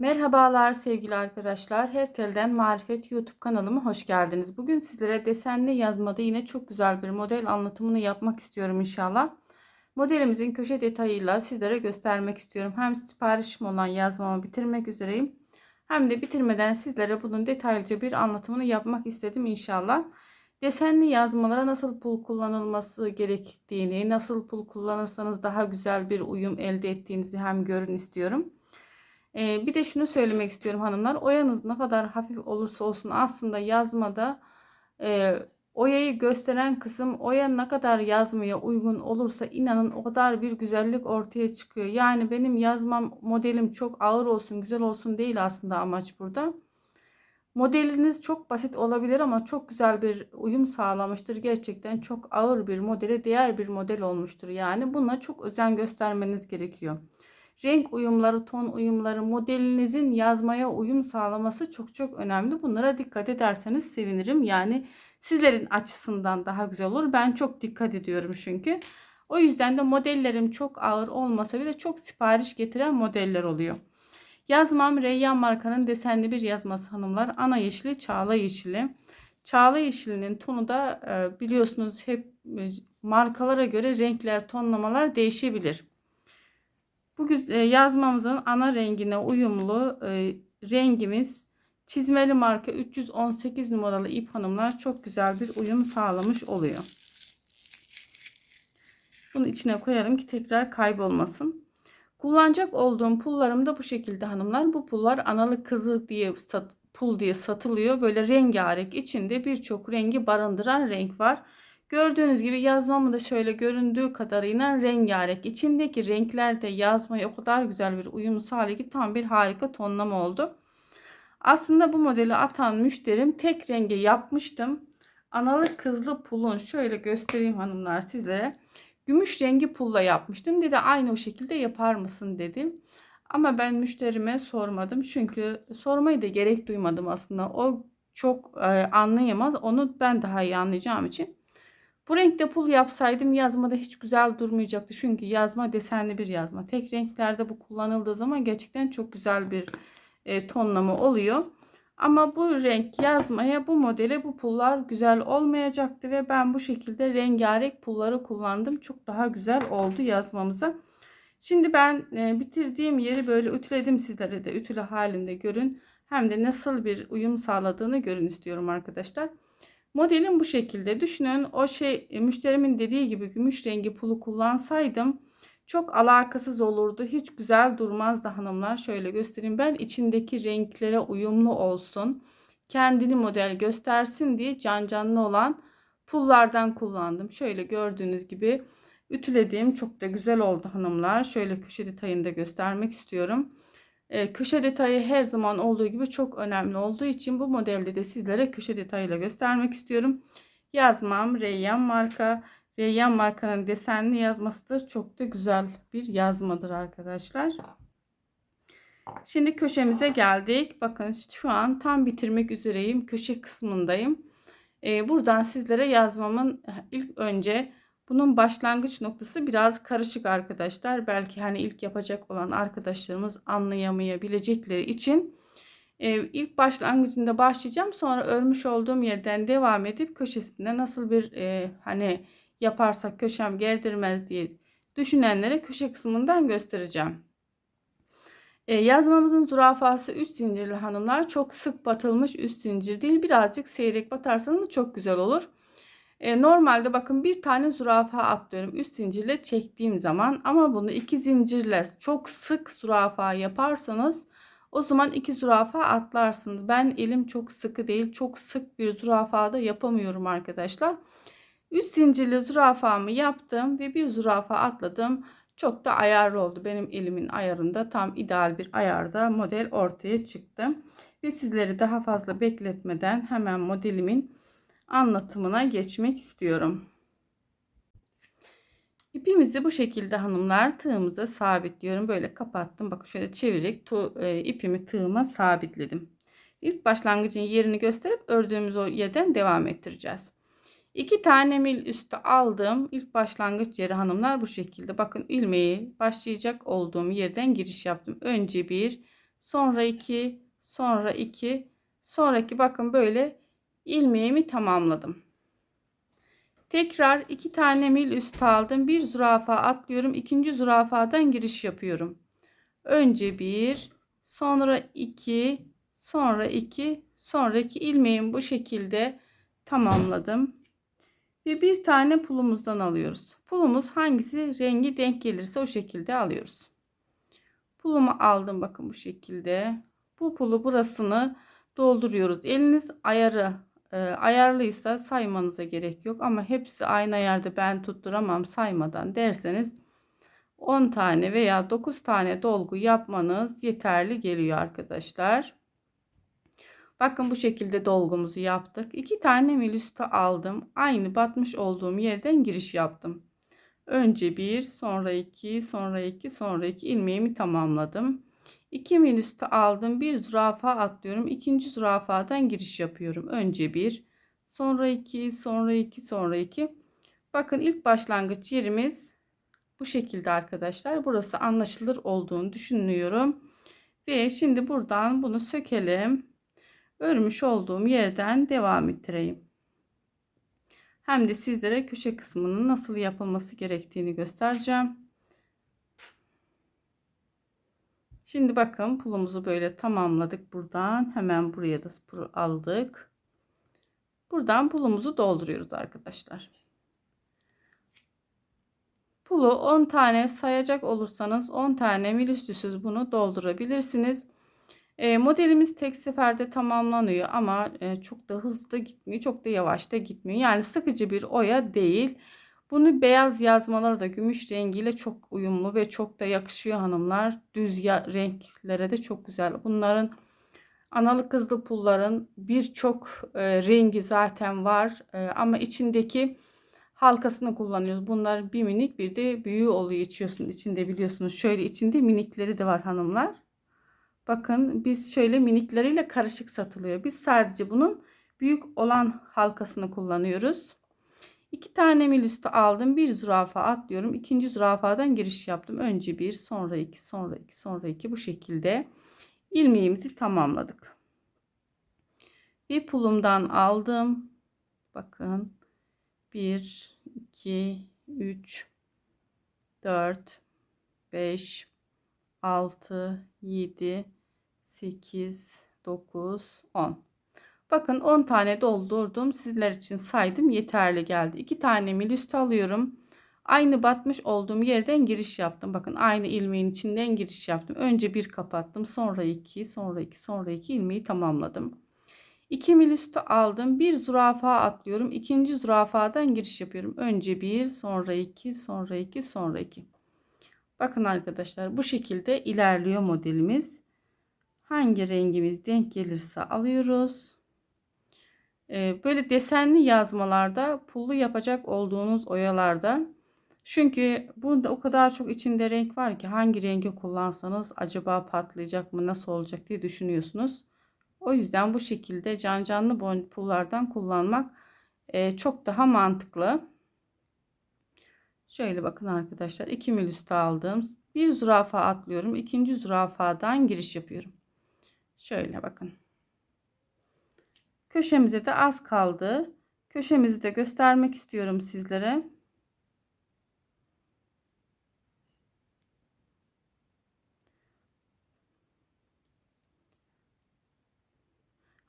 Merhabalar sevgili arkadaşlar. Her telden marifet YouTube kanalıma hoş geldiniz. Bugün sizlere desenli yazmada yine çok güzel bir model anlatımını yapmak istiyorum inşallah. Modelimizin köşe detayıyla sizlere göstermek istiyorum. Hem siparişim olan yazmamı bitirmek üzereyim. Hem de bitirmeden sizlere bunun detaylıca bir anlatımını yapmak istedim inşallah. Desenli yazmalara nasıl pul kullanılması gerektiğini, nasıl pul kullanırsanız daha güzel bir uyum elde ettiğinizi hem görün istiyorum. Ee, bir de şunu söylemek istiyorum hanımlar. Oyanız ne kadar hafif olursa olsun aslında yazmada e, oyayı gösteren kısım oya ne kadar yazmaya uygun olursa inanın o kadar bir güzellik ortaya çıkıyor. Yani benim yazmam modelim çok ağır olsun güzel olsun değil aslında amaç burada. Modeliniz çok basit olabilir ama çok güzel bir uyum sağlamıştır. Gerçekten çok ağır bir modele değer bir model olmuştur. Yani buna çok özen göstermeniz gerekiyor renk uyumları, ton uyumları, modelinizin yazmaya uyum sağlaması çok çok önemli. Bunlara dikkat ederseniz sevinirim. Yani sizlerin açısından daha güzel olur. Ben çok dikkat ediyorum çünkü. O yüzden de modellerim çok ağır olmasa bile çok sipariş getiren modeller oluyor. Yazmam Reyyan markanın desenli bir yazması hanımlar. Ana yeşili, çağla yeşili. Çağla yeşilinin tonu da e, biliyorsunuz hep e, markalara göre renkler, tonlamalar değişebilir. Bu e, yazmamızın ana rengine uyumlu e, rengimiz çizmeli marka 318 numaralı ip hanımlar çok güzel bir uyum sağlamış oluyor. Bunu içine koyalım ki tekrar kaybolmasın. Kullanacak olduğum pullarım da bu şekilde hanımlar. Bu pullar analı kızı diye sat, pul diye satılıyor. Böyle rengarenk içinde birçok rengi barındıran renk var. Gördüğünüz gibi yazmamı da şöyle göründüğü kadarıyla rengarenk. İçindeki renkler de yazmaya o kadar güzel bir uyum sağlıyor ki tam bir harika tonlama oldu. Aslında bu modeli atan müşterim tek renge yapmıştım. Analı kızlı pulun şöyle göstereyim hanımlar sizlere. Gümüş rengi pulla yapmıştım. Dedi aynı o şekilde yapar mısın dedim. Ama ben müşterime sormadım. Çünkü sormayı da gerek duymadım aslında. O çok e, anlayamaz. Onu ben daha iyi anlayacağım için. Bu renkte pul yapsaydım yazmada hiç güzel durmayacaktı. Çünkü yazma desenli bir yazma. Tek renklerde bu kullanıldığı zaman gerçekten çok güzel bir e, tonlama oluyor. Ama bu renk yazmaya bu modele bu pullar güzel olmayacaktı ve ben bu şekilde rengarenk pulları kullandım. Çok daha güzel oldu yazmamıza. Şimdi ben e, bitirdiğim yeri böyle ütüledim sizlere de ütülü halinde görün. Hem de nasıl bir uyum sağladığını görün istiyorum arkadaşlar. Modelim bu şekilde. Düşünün o şey e, müşterimin dediği gibi gümüş rengi pulu kullansaydım çok alakasız olurdu. Hiç güzel durmazdı hanımlar. Şöyle göstereyim. Ben içindeki renklere uyumlu olsun. Kendini model göstersin diye can canlı olan pullardan kullandım. Şöyle gördüğünüz gibi ütülediğim çok da güzel oldu hanımlar. Şöyle köşe detayını da göstermek istiyorum. E, köşe detayı her zaman olduğu gibi çok önemli olduğu için bu modelde de sizlere köşe detayıyla göstermek istiyorum. Yazmam Reyyan marka. Reyyan markanın desenli yazmasıdır. Çok da güzel bir yazmadır arkadaşlar. Şimdi köşemize geldik. Bakın şu an tam bitirmek üzereyim. Köşe kısmındayım. Ee, buradan sizlere yazmamın ilk önce bunun başlangıç noktası biraz karışık arkadaşlar. Belki hani ilk yapacak olan arkadaşlarımız anlayamayabilecekleri için e, ilk başlangıcında başlayacağım. Sonra örmüş olduğum yerden devam edip köşesinde nasıl bir e, hani yaparsak köşem gerdirmez diye düşünenlere köşe kısmından göstereceğim. E, yazmamızın zürafası üst zincirli hanımlar çok sık batılmış üst zincir değil. Birazcık seyrek batarsanız çok güzel olur. E, normalde bakın bir tane zürafa atlıyorum üst zincirle çektiğim zaman ama bunu iki zincirle çok sık zürafa yaparsanız o zaman iki zürafa atlarsınız. Ben elim çok sıkı değil çok sık bir zürafa da yapamıyorum arkadaşlar. Üst zincirli zürafamı yaptım ve bir zürafa atladım. Çok da ayarlı oldu. Benim elimin ayarında tam ideal bir ayarda model ortaya çıktı. Ve sizleri daha fazla bekletmeden hemen modelimin anlatımına geçmek istiyorum. İpimizi bu şekilde hanımlar tığımıza sabitliyorum. Böyle kapattım. Bakın şöyle çevirerek e, ipimi tığıma sabitledim. İlk başlangıcın yerini gösterip ördüğümüz o yerden devam ettireceğiz. İki tane mil üstü aldım. İlk başlangıç yeri hanımlar bu şekilde. Bakın ilmeği başlayacak olduğum yerden giriş yaptım. Önce bir sonra 2, sonra 2, sonraki bakın böyle ilmeğimi tamamladım. Tekrar iki tane mil üst aldım. Bir zürafa atlıyorum. ikinci zürafadan giriş yapıyorum. Önce bir, sonra iki, sonra iki, sonraki ilmeğimi bu şekilde tamamladım. Ve bir tane pulumuzdan alıyoruz. Pulumuz hangisi rengi denk gelirse o şekilde alıyoruz. Pulumu aldım bakın bu şekilde. Bu pulu burasını dolduruyoruz. Eliniz ayarı e, ayarlıysa saymanıza gerek yok ama hepsi aynı ayarda ben tutturamam saymadan derseniz 10 tane veya 9 tane dolgu yapmanız yeterli geliyor arkadaşlar. Bakın bu şekilde dolgumuzu yaptık. 2 tane milüstü aldım. Aynı batmış olduğum yerden giriş yaptım. Önce 1, sonra 2, sonra 2, sonra 2 ilmeğimi tamamladım. 2 milüstü aldım. Bir zürafa atlıyorum. İkinci zürafadan giriş yapıyorum. Önce 1, sonra 2, sonra 2, sonra 2. Bakın ilk başlangıç yerimiz bu şekilde arkadaşlar. Burası anlaşılır olduğunu düşünüyorum. Ve şimdi buradan bunu sökelim. Örmüş olduğum yerden devam ettireyim. Hem de sizlere köşe kısmının nasıl yapılması gerektiğini göstereceğim. Şimdi bakın pulumuzu böyle tamamladık buradan. Hemen buraya da aldık. Buradan pulumuzu dolduruyoruz arkadaşlar. Pulu 10 tane sayacak olursanız 10 tane mil üstüsüz bunu doldurabilirsiniz. E, modelimiz tek seferde tamamlanıyor ama e, çok da hızlı gitmiyor, çok da yavaş da gitmiyor. Yani sıkıcı bir oya değil. Bunu beyaz yazmaları da gümüş rengiyle çok uyumlu ve çok da yakışıyor hanımlar. Düz renklere de çok güzel. Bunların analı kızlı pulların birçok e, rengi zaten var e, ama içindeki halkasını kullanıyoruz. Bunlar bir minik bir de büyüğü oluyor içiyorsun içinde biliyorsunuz. Şöyle içinde minikleri de var hanımlar. Bakın biz şöyle minikleriyle karışık satılıyor. Biz sadece bunun büyük olan halkasını kullanıyoruz. İki tane mil aldım. Bir zürafa atlıyorum. İkinci zürafadan giriş yaptım. Önce bir, sonra iki, sonra iki, sonra iki bu şekilde ilmeğimizi tamamladık. Bir pulumdan aldım. Bakın 1, 2, 3, 4, 5, 6, 7, 8, 9, 10. Bakın 10 tane doldurdum. Sizler için saydım. Yeterli geldi. 2 tane mil üstü alıyorum. Aynı batmış olduğum yerden giriş yaptım. Bakın aynı ilmeğin içinden giriş yaptım. Önce bir kapattım. Sonra 2, sonra 2, sonra 2 ilmeği tamamladım. 2 mil üstü aldım. Bir zürafa atlıyorum. İkinci zürafadan giriş yapıyorum. Önce 1, sonra 2, sonra 2, sonra 2. Bakın arkadaşlar bu şekilde ilerliyor modelimiz. Hangi rengimiz denk gelirse alıyoruz. Böyle desenli yazmalarda pullu yapacak olduğunuz oyalarda çünkü burada o kadar çok içinde renk var ki hangi rengi kullansanız acaba patlayacak mı nasıl olacak diye düşünüyorsunuz. O yüzden bu şekilde can canlı pullardan kullanmak çok daha mantıklı. Şöyle bakın arkadaşlar 2 mil üstü aldım. Bir zürafa atlıyorum. ikinci zürafadan giriş yapıyorum. Şöyle bakın. Köşemize de az kaldı. Köşemizi de göstermek istiyorum sizlere.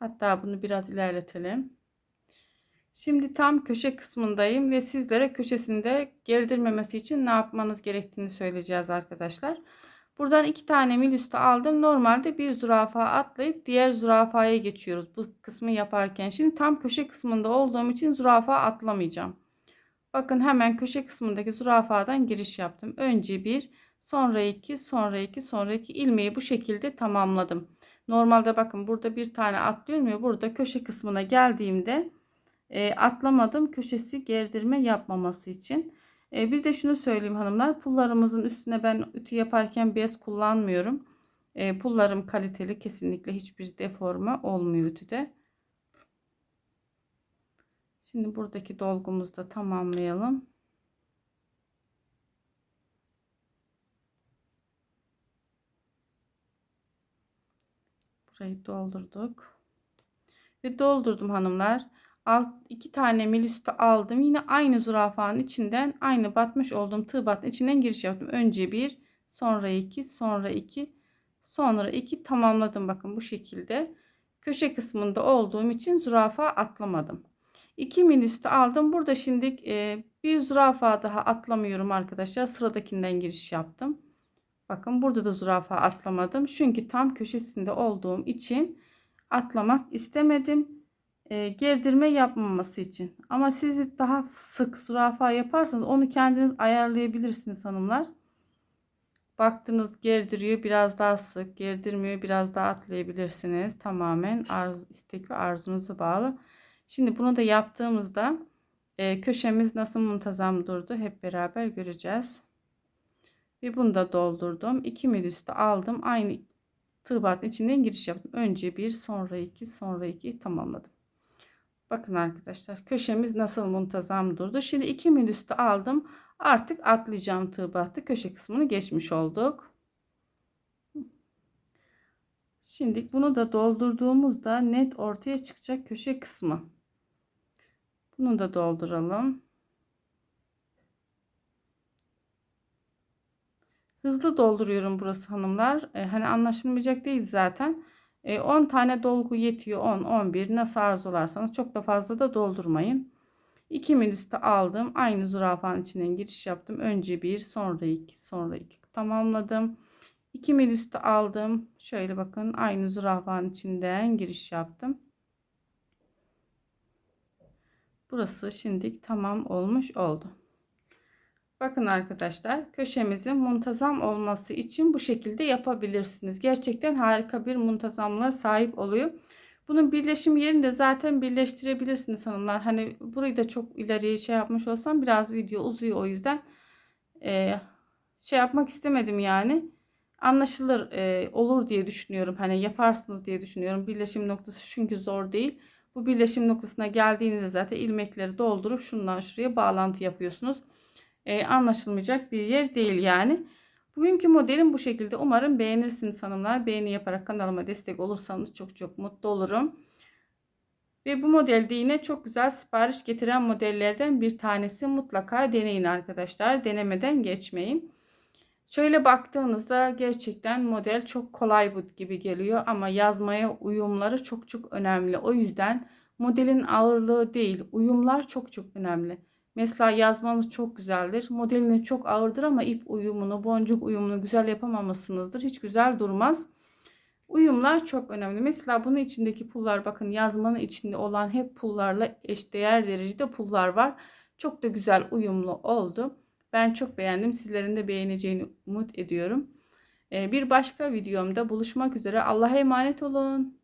Hatta bunu biraz ilerletelim. Şimdi tam köşe kısmındayım ve sizlere köşesinde gerdirmemesi için ne yapmanız gerektiğini söyleyeceğiz arkadaşlar. Buradan iki tane mil üstü aldım. Normalde bir zürafa atlayıp diğer zürafaya geçiyoruz bu kısmı yaparken. Şimdi tam köşe kısmında olduğum için zürafa atlamayacağım. Bakın hemen köşe kısmındaki zürafadan giriş yaptım. Önce bir, sonra iki, sonra iki, sonra iki ilmeği bu şekilde tamamladım. Normalde bakın burada bir tane atlıyorum ya burada köşe kısmına geldiğimde e, atlamadım köşesi gerdirme yapmaması için. E, bir de şunu söyleyeyim hanımlar. Pullarımızın üstüne ben ütü yaparken bez kullanmıyorum. E, pullarım kaliteli. Kesinlikle hiçbir deforma olmuyor ütüde. Şimdi buradaki dolgumuzu da tamamlayalım. Burayı doldurduk. Ve doldurdum hanımlar. Alt iki tane mil üstü aldım. Yine aynı zürafanın içinden aynı batmış olduğum tığ batın içinden giriş yaptım. Önce bir, sonra iki, sonra iki, sonra iki tamamladım. Bakın bu şekilde. Köşe kısmında olduğum için zürafa atlamadım. 2 mil üstü aldım. Burada şimdi e, bir zürafa daha atlamıyorum arkadaşlar. Sıradakinden giriş yaptım. Bakın burada da zürafa atlamadım. Çünkü tam köşesinde olduğum için atlamak istemedim. E, gerdirme yapmaması için. Ama siz daha sık zürafa yaparsanız onu kendiniz ayarlayabilirsiniz hanımlar. Baktınız gerdiriyor biraz daha sık, gerdirmiyor biraz daha atlayabilirsiniz. Tamamen arzu, istek ve arzunuza bağlı. Şimdi bunu da yaptığımızda e, köşemiz nasıl muntazam durdu hep beraber göreceğiz. Ve bunu da doldurdum. 2 mil aldım. Aynı tığ batın içinden giriş yaptım. Önce bir sonra iki sonra iki tamamladım. Bakın arkadaşlar köşemiz nasıl muntazam durdu. Şimdi 2 mil üstü aldım. Artık atlayacağım tığ battı. Köşe kısmını geçmiş olduk. Şimdi bunu da doldurduğumuzda net ortaya çıkacak köşe kısmı. Bunu da dolduralım. Hızlı dolduruyorum burası hanımlar. E, hani anlaşılmayacak değil zaten. E, 10 tane dolgu yetiyor. 10, 11 nasıl arzularsanız çok da fazla da doldurmayın. 2 mil üstü aldım. Aynı zürafanın içinden giriş yaptım. Önce bir sonra iki sonra iki tamamladım. 2 mil üstü aldım. Şöyle bakın aynı zürafanın içinden giriş yaptım. Burası şimdi tamam olmuş oldu. Bakın arkadaşlar köşemizin muntazam olması için bu şekilde yapabilirsiniz. Gerçekten harika bir muntazamlığa sahip oluyor. Bunun birleşim yerini de zaten birleştirebilirsiniz hanımlar. Hani burayı da çok ileriye şey yapmış olsam biraz video uzuyor o yüzden e, şey yapmak istemedim yani. Anlaşılır e, olur diye düşünüyorum. Hani yaparsınız diye düşünüyorum. Birleşim noktası çünkü zor değil. Bu birleşim noktasına geldiğinizde zaten ilmekleri doldurup şundan şuraya bağlantı yapıyorsunuz. Ee, anlaşılmayacak bir yer değil yani. Bugünkü modelim bu şekilde. Umarım beğenirsiniz hanımlar. Beğeni yaparak kanalıma destek olursanız çok çok mutlu olurum. Ve bu modelde yine çok güzel sipariş getiren modellerden bir tanesi. Mutlaka deneyin arkadaşlar. Denemeden geçmeyin. Şöyle baktığınızda gerçekten model çok kolay bu gibi geliyor ama yazmaya uyumları çok çok önemli. O yüzden modelin ağırlığı değil, uyumlar çok çok önemli. Mesela yazmanız çok güzeldir. Modelini çok ağırdır ama ip uyumunu, boncuk uyumunu güzel yapamamışsınızdır. Hiç güzel durmaz. Uyumlar çok önemli. Mesela bunun içindeki pullar bakın yazmanın içinde olan hep pullarla eşdeğer derecede pullar var. Çok da güzel uyumlu oldu. Ben çok beğendim. Sizlerin de beğeneceğini umut ediyorum. Ee, bir başka videomda buluşmak üzere. Allah'a emanet olun.